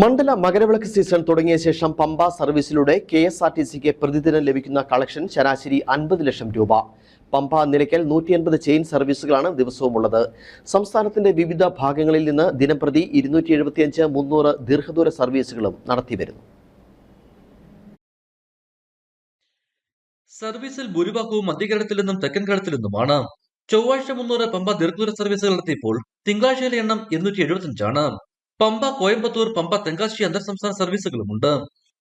Mandala Makaravilakku season തുടങ്ങിയ ശേഷം പമ്പ സർവീസിലൂടെ കെ എസ് ആർ ടി സിക്ക് പ്രതിദിനം ലഭിക്കുന്ന കളക്ഷൻ ശരാശരി അൻപത് ലക്ഷം രൂപ. പമ്പ നിലയ്ക്കൽ നൂറ്റി അൻപത് ചെയിൻ സർവീസുകളാണ് ദിവസവുമുള്ളത്. സംസ്ഥാനത്തിന്റെ വിവിധ ഭാഗങ്ങളിൽ നിന്ന് ദിനംപ്രതി ഇരുന്നൂറ്റി എഴുപത്തിയഞ്ച് മുന്നൂറ് ദീർഘദൂര സർവീസുകളും നടത്തിവരുന്നു. സർവീസിൽ ഭൂരിഭാഗവും മധ്യകേരളത്തിൽ നിന്നും തെക്കൻ കേരളത്തിൽ നിന്നുമാണ്. ചൊവ്വാഴ്ച മുന്നൂറ് പമ്പ ദീർഘദൂര സർവീസുകൾ നടത്തിയപ്പോൾ തിങ്കളാഴ്ചയിലെ എണ്ണം ഇരുന്നൂറ്റി എഴുപത്തിയഞ്ചാണ് പമ്പ കോയമ്പത്തൂർ പമ്പ തെങ്കാശി അന്തർ സംസ്ഥാന സർവീസുകളുമുണ്ട്.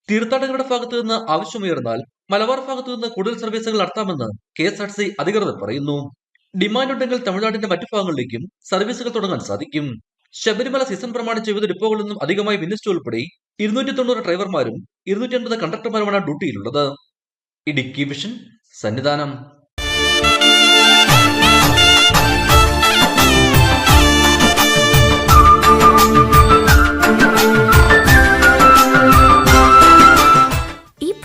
തീർത്ഥാടകരുടെ ഭാഗത്തു നിന്ന് ആവശ്യമുയർന്നാൽ മലബാർ ഭാഗത്തു നിന്ന് കൂടുതൽ സർവീസുകൾ നടത്താമെന്ന് കെ എസ് ആർ സി അധികൃതർ പറയുന്നു. ഡിമാൻഡ് ഉണ്ടെങ്കിൽ തമിഴ്നാടിന്റെ മറ്റു ഭാഗങ്ങളിലേക്കും സർവീസുകൾ തുടങ്ങാൻ സാധിക്കും. ശബരിമല സീസൺ പ്രമാണിച്ച് വിവിധ ഡിപ്പോകളിൽ നിന്നും അധികമായി വിന്യസിച്ചു ഉൾപ്പെടെ ഇരുന്നൂറ്റി തൊണ്ണൂറ് ഡ്രൈവർമാരും ഇരുന്നൂറ്റി അൻപത് കണ്ടക്ടർമാരുമാണ് ഡ്യൂട്ടിയിലുള്ളത്. ഇടുക്കി വിഷൻ സന്നിധാനം.